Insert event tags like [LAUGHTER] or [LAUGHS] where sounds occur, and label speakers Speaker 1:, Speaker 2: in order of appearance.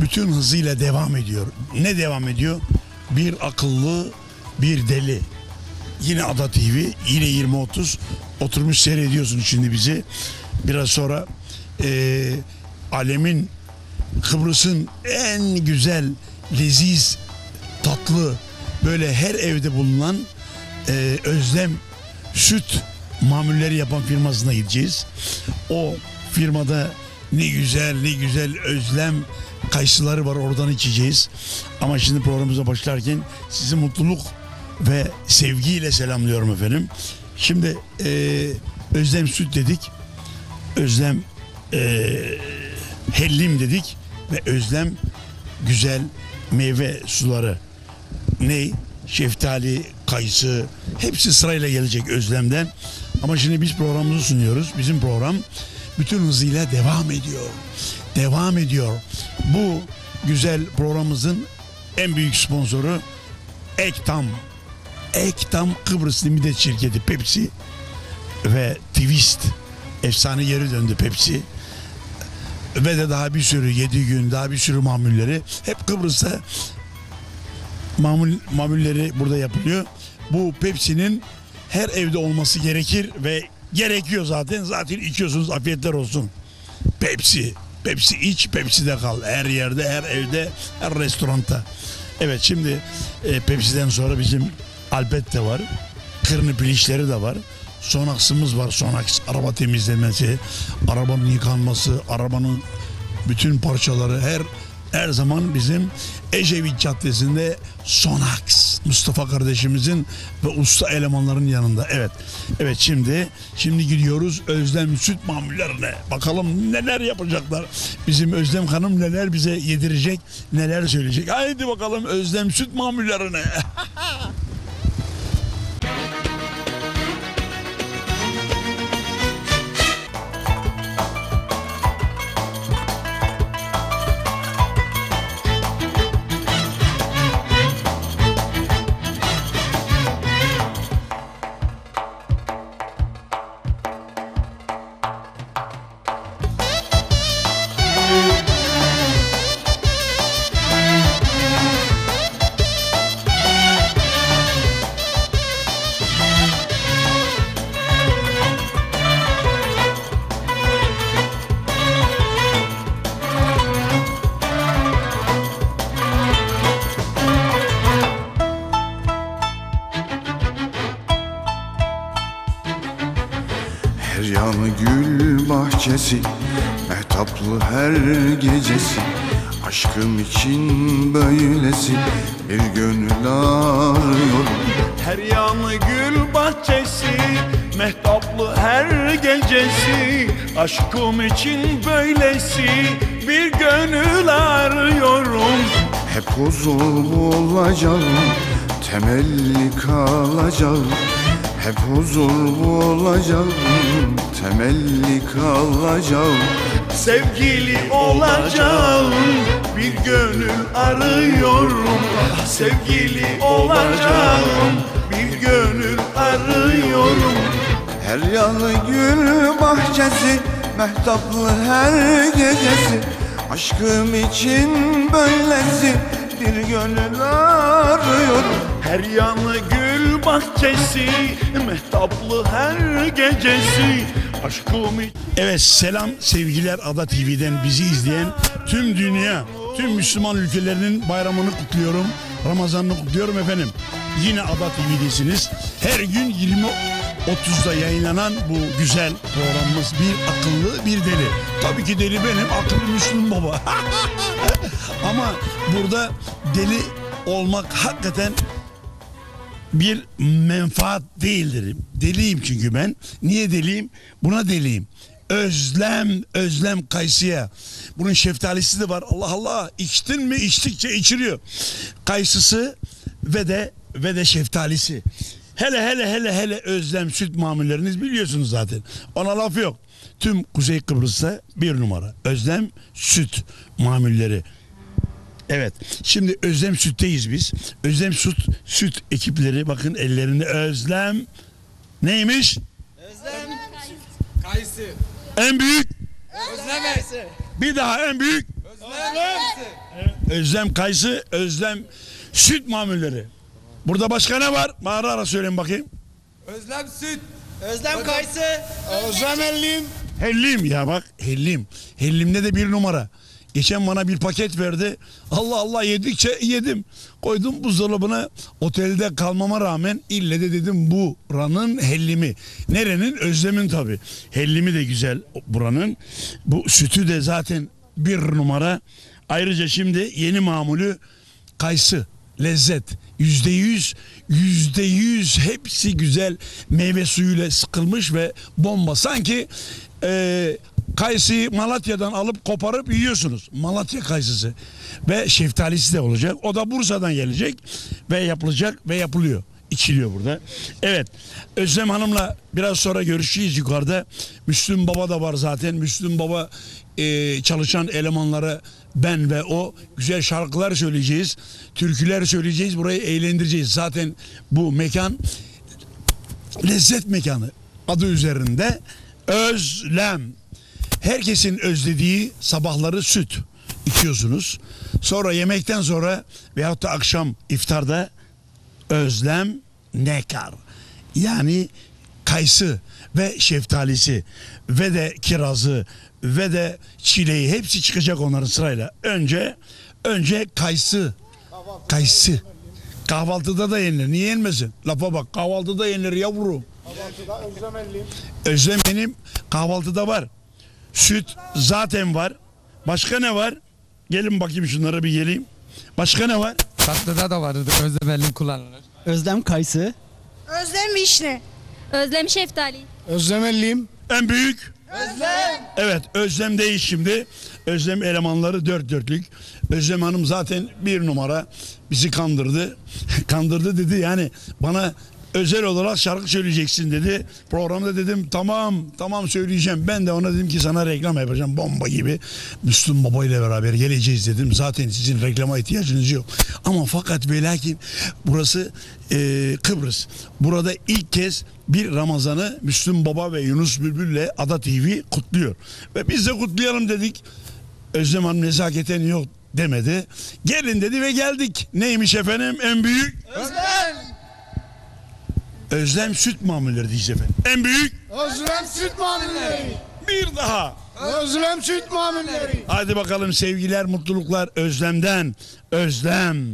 Speaker 1: bütün hızıyla devam ediyor. Ne devam ediyor? Bir akıllı, bir deli. Yine Ada TV, yine 20-30 oturmuş seyrediyorsun şimdi bizi. Biraz sonra eee, alemin Kıbrıs'ın en güzel, leziz, tatlı, böyle her evde bulunan eee, özlem süt mamulleri yapan firmasına gideceğiz. O firmada ne güzel ne güzel özlem kayısıları var oradan içeceğiz. Ama şimdi programımıza başlarken sizi mutluluk ve sevgiyle selamlıyorum efendim. Şimdi eee, özlem süt dedik. Özlem eee, hellim dedik ve özlem güzel meyve suları. Ne? Şeftali, kayısı hepsi sırayla gelecek özlemden. Ama şimdi biz programımızı sunuyoruz. Bizim program bütün hızıyla devam ediyor. Devam ediyor. Bu güzel programımızın en büyük sponsoru Ektam. Ektam Kıbrıs Limited şirketi Pepsi ve Twist. Efsane geri döndü Pepsi ve de daha bir sürü 7 gün daha bir sürü mamulleri hep Kıbrıs'ta mamul mamulleri burada yapılıyor. Bu Pepsi'nin her evde olması gerekir ve gerekiyor zaten. Zaten içiyorsunuz afiyetler olsun. Pepsi. Pepsi iç, Pepsi'de kal. Her yerde, her evde, her restoranda. Evet şimdi e, Pepsi'den sonra bizim Alpet de var. Kırnı pilişleri de var. Sonaksımız var. Sonaks araba temizlemesi, arabanın yıkanması, arabanın bütün parçaları her her zaman bizim Ecevit Caddesi'nde Sonax Mustafa kardeşimizin ve usta elemanların yanında. Evet. Evet şimdi şimdi gidiyoruz Özlem süt mamullerine. Bakalım neler yapacaklar. Bizim Özlem Hanım neler bize yedirecek, neler söyleyecek. Haydi bakalım Özlem süt mamullerine. [LAUGHS]
Speaker 2: bahçesi Mehtaplı her gecesi. Aşkım için böylesi Bir gönül arıyorum.
Speaker 3: Her yanı gül bahçesi Mehtaplı her gecesi. Aşkım için böylesi Bir gönül arıyorum.
Speaker 2: Hep huzurlu olacağım Temelli kalacağım Hep huzurlu olacağım Temelli kalacağım.
Speaker 3: Sevgili olacağım Bir gönül arıyorum. Sevgili olacağım Bir gönül arıyorum.
Speaker 2: Her yanı gül bahçesi Mehtaplı her gecesi. Aşkım için böylesi Bir gönül arıyorum
Speaker 3: Her yanı gül bahçesi Mehtaplı her gecesi Aşkım
Speaker 1: Evet selam sevgiler Ada TV'den bizi izleyen tüm dünya, tüm Müslüman ülkelerinin bayramını kutluyorum. Ramazanını kutluyorum efendim. Yine Ada TV'desiniz. Her gün 20.30'da yayınlanan bu güzel programımız bir akıllı bir deli. Tabii ki deli benim akıllı Müslüm baba. [LAUGHS] Ama burada deli olmak hakikaten bir menfaat değildir. Deliyim çünkü ben. Niye deliyim? Buna deliyim. Özlem, özlem kayısıya. Bunun şeftalisi de var. Allah Allah. İçtin mi içtikçe içiriyor. Kayısısı ve de ve de şeftalisi. Hele hele hele hele özlem süt mamulleriniz biliyorsunuz zaten. Ona laf yok. Tüm Kuzey Kıbrıs'ta bir numara. Özlem süt mamulleri. Evet. Şimdi Özlem Süt'teyiz biz. Özlem Süt Süt ekipleri bakın ellerinde Özlem neymiş?
Speaker 4: Kayısı.
Speaker 1: En büyük
Speaker 4: Özlemesi.
Speaker 1: bir daha en büyük
Speaker 4: Özlemesi.
Speaker 1: Özlem kayısı, özlem süt mamulleri. Burada başka ne var? Bağıra ara söyleyin bakayım.
Speaker 4: Özlem süt.
Speaker 5: Özlem kayısı.
Speaker 4: Özlem ellim.
Speaker 1: Hellim ya bak hellim. Hellimde de bir numara. Geçen bana bir paket verdi. Allah Allah yedikçe yedim. Koydum buzdolabına. Otelde kalmama rağmen ille de dedim bu buranın hellimi. Nerenin? Özlemin tabi. Hellimi de güzel buranın. Bu sütü de zaten bir numara. Ayrıca şimdi yeni mamulü kayısı lezzet yüzde yüz yüzde yüz hepsi güzel meyve suyuyla sıkılmış ve bomba sanki e, kayısıyı Malatya'dan alıp koparıp yiyorsunuz Malatya kayısısı ve şeftalisi de olacak o da Bursa'dan gelecek ve yapılacak ve yapılıyor içiliyor burada. Evet Özlem Hanım'la biraz sonra görüşeceğiz yukarıda. Müslüm Baba da var zaten. Müslüm Baba e, çalışan elemanlara ben ve o güzel şarkılar söyleyeceğiz. Türküler söyleyeceğiz. Burayı eğlendireceğiz. Zaten bu mekan lezzet mekanı adı üzerinde özlem. Herkesin özlediği sabahları süt içiyorsunuz. Sonra yemekten sonra veyahut da akşam iftarda özlem nekar. Yani kayısı ve şeftalisi ve de kirazı ve de çileği hepsi çıkacak onların sırayla. Önce önce kayısı. Kayısı. Kahvaltıda da yenilir. Niye yenmesin? Lafa bak kahvaltıda yenilir yavrum.
Speaker 4: Özlem ellim.
Speaker 1: Özlem benim kahvaltıda var. Süt zaten var. Başka ne var? Gelin bakayım şunlara bir geleyim. Başka ne var?
Speaker 6: Tatlıda da vardır. Özlem ellim kullanılır.
Speaker 5: Özlem kayısı.
Speaker 7: Özlem vişne. Özlem şeftali.
Speaker 4: Özlem ellim.
Speaker 1: En büyük? Özlem. Evet Özlem değil şimdi. Özlem elemanları dört dörtlük. Özlem Hanım zaten bir numara bizi kandırdı. [LAUGHS] kandırdı dedi yani bana özel olarak şarkı söyleyeceksin dedi. Programda dedim tamam tamam söyleyeceğim. Ben de ona dedim ki sana reklam yapacağım bomba gibi. Müslüm Baba ile beraber geleceğiz dedim. Zaten sizin reklama ihtiyacınız yok. Ama fakat ve lakin burası e, Kıbrıs. Burada ilk kez bir Ramazan'ı Müslüm Baba ve Yunus Bülbül'le Ada TV kutluyor. Ve biz de kutlayalım dedik. Özlem Hanım nezaketen yok demedi. Gelin dedi ve geldik. Neymiş efendim en büyük? Özlem. Özlem süt mamulleri diyeceğiz efendim. En büyük
Speaker 4: Özlem süt mamulleri.
Speaker 1: bir daha.
Speaker 4: Özlem süt mamulleri.
Speaker 1: Hadi bakalım sevgiler, mutluluklar Özlem'den. Özlem.